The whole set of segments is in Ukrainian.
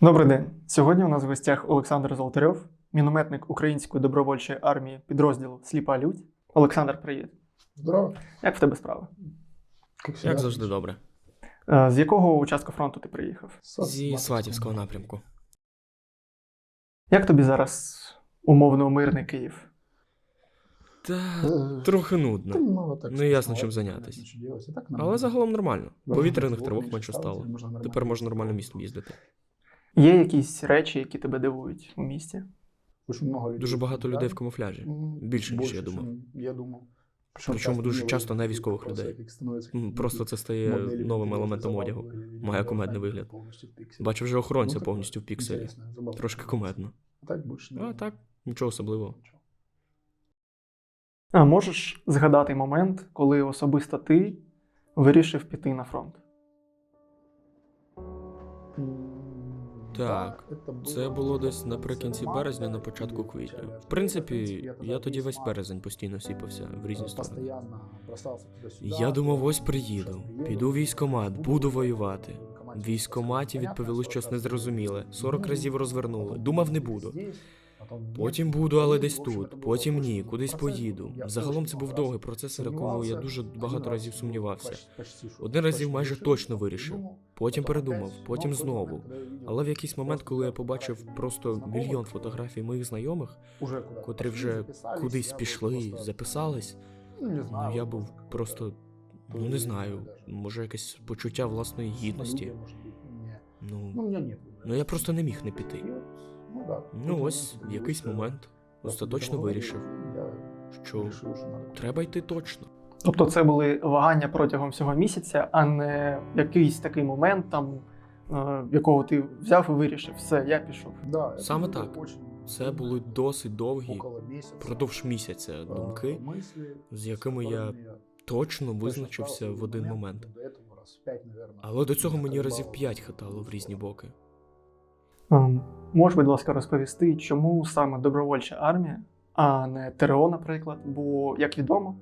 Добрий день. Сьогодні у нас в гостях Олександр Золотарьов, мінометник Української добровольчої армії підрозділу Сліпа Людь. Олександр, привіт. Здорово. Як в тебе справи? Как. Як завжди добре. Е, З якого участку фронту ти приїхав? Зі Сватівського напрямку. Як тобі зараз умовно мирний Київ? Та Е, трохи нудно. так Ну, ясно, чим так нормально. Але загалом нормально. Повітряних тривог менше стало, тепер можна нормально нормально містом їздити. Є якісь речі, які тебе дивують у місті? Очень много людей. Дуже багато да? людей в камуфляжі. Більше, ніж я думав. Я думав. Причому дуже часто не військових людей. Просто це стає новим елементом одягу. Має кумедний вигляд. Бачив вже охоронця Ну, повністю в пікселі. Трошки кумедно. Так більше не А так, нічого особливого. А можеш згадати момент, коли особисто ти вирішив піти на фронт? Так, Це було десь наприкінці березня, на початку квітня. В принципі, я тоді весь березень постійно сіпався в різні сторони. Я думав, ось приїду, піду в військкомат, буду воювати. В військоматі відповіли щось незрозуміле. 40 разів розвернули. Думав, не буду. Потім буду, але десь тут. Потім ні, кудись поїду. Загалом це був довгий процес, в якому я дуже багато разів сумнівався. Один разів майже точно вирішив. Потім передумав, потім знову. Але в якийсь момент, коли я побачив просто мільйон фотографій моїх знайомих, котрі вже кудись пішли, записались, ну я був просто, ну не знаю, може якесь почуття власної гідності. Ну, Ну, ну я просто не міг не піти. Ну, да. Ну ось в якийсь момент остаточно вирішив, Я що решил, что надо. треба йти точно. Тобто це були вагання протягом всього місяця, а не якийсь такий момент, там, е, якого ти взяв і вирішив, все, я пішов. Да, это Саме было так. очень Це були досить довгі, около месяца. продовж місяця э, думки, мысли, з якими с я которыми я точно точно визначився сталкивался в один момент, момент. до этого раз пять, наверное. Але до цього мені разів Заколебало. п'ять хитало в різні боки. Можеш, будь ласка, розповісти, чому саме добровольча армія, а не ТРО, наприклад? Бо, як відомо,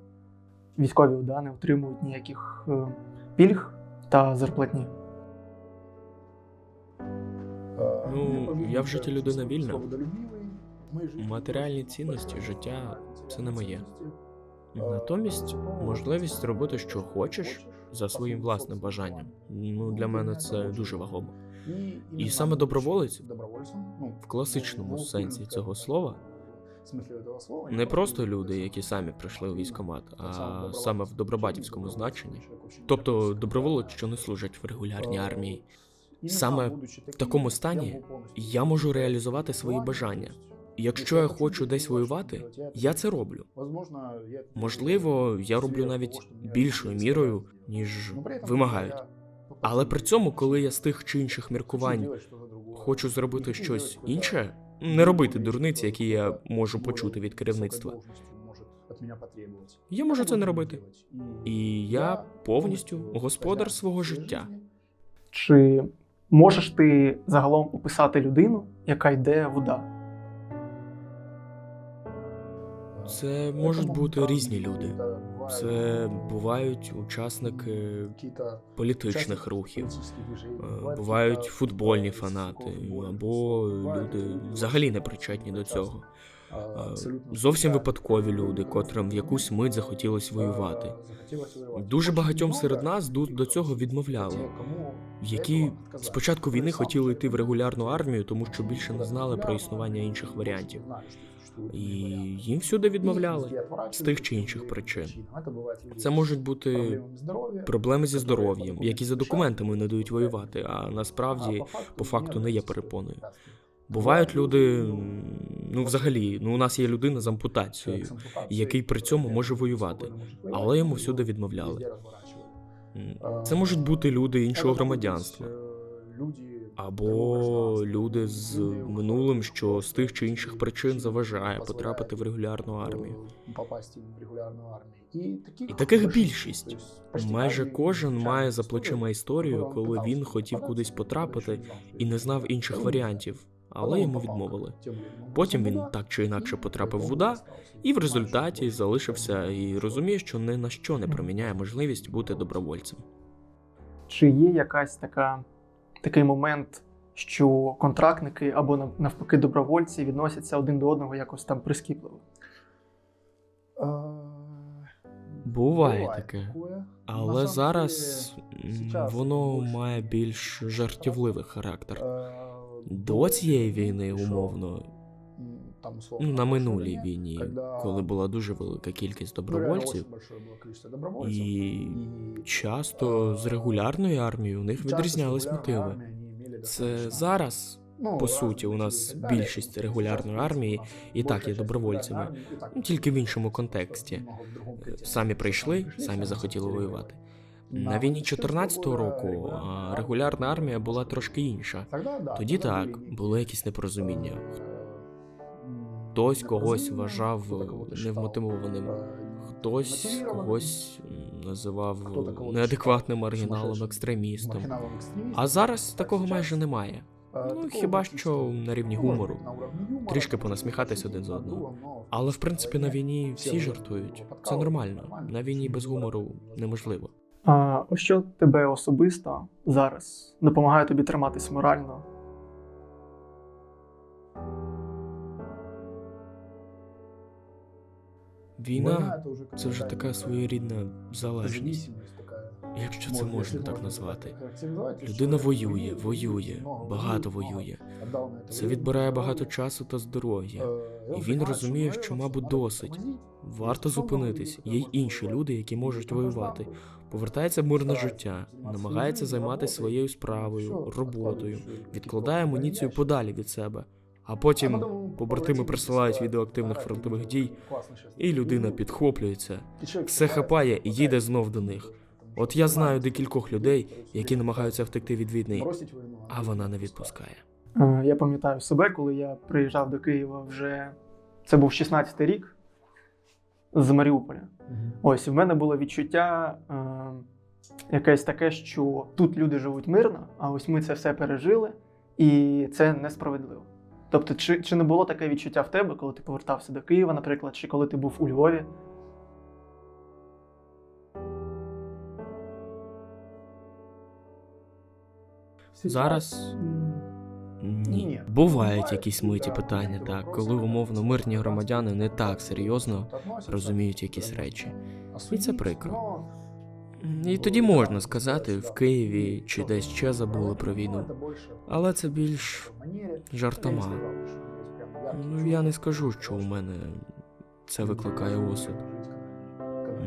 військові УДА не отримують ніяких е, пільг та зарплатні. Е, Ну, я в житті людина вільна. Матеріальні цінності життя це не моє. Натомість можливість робити, що хочеш, за своїм власним бажанням. Ну для мене це дуже вагомо. І, саме доброволець ну, В класичному ну, сенсі ну, цього слова не просто люди, які самі прийшли у військкомат, а саме в добробатівському значенні. Тобто доброволець, що не служать в регулярній армії. Саме в такому стані Я можу реалізувати свої бажання. Якщо я хочу десь воювати, я це роблю. Можливо, я роблю навіть більшою мірою, ніж вимагають. Але при цьому, коли я з тих чи інших міркувань хочу зробити щось інше, не робити дурниці, які я можу почути від керівництва. Я можу це не робити. І я повністю господар свого життя. Чи можеш ти загалом описати людину, яка йде в УДА? Це можуть бути різні люди. Це бувають учасники політичних рухів, е, бувають футбольні фанати, або люди взагалі не причетні до цього. Зовсім випадкові люди, котрим в якусь мить захотілось воювати. Дуже багатьом серед нас до цього відмовляли, які з початку війни хотіли йти в регулярну армію, тому що більше не знали про існування інших варіантів. І їм всюди відмовляли з тих чи інших причин. Це можуть бути проблеми зі здоров'ям, які за документами не дають воювати, а насправді по факту не є перепоною. Бувають люди, ну взагалі, ну у нас є людина з ампутацією, який при цьому може воювати, але йому всюди відмовляли. Це можуть бути люди іншого громадянства, або люди з минулим, що з тих чи інших причин заважає потрапити в регулярну армію. І І таких більшість. Майже кожен має за плечима історію, коли він хотів кудись потрапити і не знав інших варіантів, але йому відмовили. Потім він так чи інакше потрапив в УДА, і в результаті залишився і розуміє, що ні на що не проміняє можливість бути добровольцем. Чи є якась така такий момент, що контрактники або навпаки добровольці відносяться один до одного якось там прискіпливо? Е, Буває таке. Але зараз воно має більш жартівливий характер. До цієї війни, умовно, ну, на минулій війні, коли була дуже велика кількість ну, добровольців, і часто з регулярною армією у них відрізнялись мотиви. армії Це зараз, ну, по суті, у нас далі. більшість регулярної армії і так є добровольцями. армії, Ну, тільки в іншому контексті. Самі прийшли, самі захотіли воювати. На війні війні 14-го 14-го року регулярна армія була трошки інша. Тоді так, були були якісь непорозуміння. Е, Хтось когось вважав е, невмотивованим, е, хтось когось називав неадекватним маргіналом, екстремістом. А зараз такого майже немає. е, Ну, хіба що на рівні ну, гумору. Трішки понасміхатись один з одного. Але в принципі на війні всі жартують. Це нормально. нормально, На війні без гумору неможливо. А що тебе особисто зараз допомагає тобі триматись морально? Війна це вже, така своєрідна залежність. Якщо це Можна, так назвати. Людина воює, воює, багато воює, це відбирає багато часу та здоров'я. Е, І він розуміє, розуміє, що, мабуть, досить. Варто зупинитись. Є й інші люди, які можуть воювати. Повертається в мирне життя, намагається займатися своєю справою, роботою, відкладає амуніцію подалі від себе. А потім побратими присилають відео активних фронтових дій, і людина підхоплюється, все хапає і їде знов до них. От я знаю декількох людей, які намагаються втекти від війни, а вона не відпускає. Я пам'ятаю себе, коли я приїжджав до Києва вже це був 16-й рік з Маріуполя. Ось в мене було відчуття е, якесь таке, що тут люди живуть мирно, а ось ми це все пережили, і це несправедливо. Тобто, чи, чи не було таке відчуття в тебе, коли ти повертався до Києва, наприклад, чи коли ти був у Львові? Зараз ні. Бувають якісь миті питання, так, коли умовно мирні громадяни не так серйозно розуміють якісь речі. І це прикро. І тоді можна сказати, в Києві чи десь ще забули про війну. Але це більш жартома. Ну я не скажу, що у мене це викликає осуд.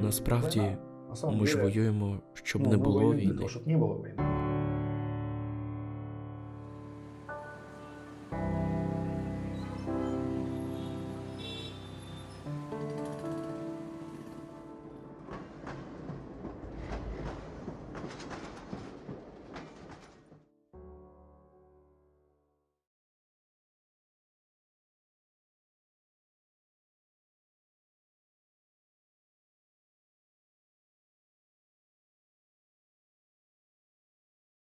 Насправді, ми ж воюємо, щоб не було війни. Щоб не було війни.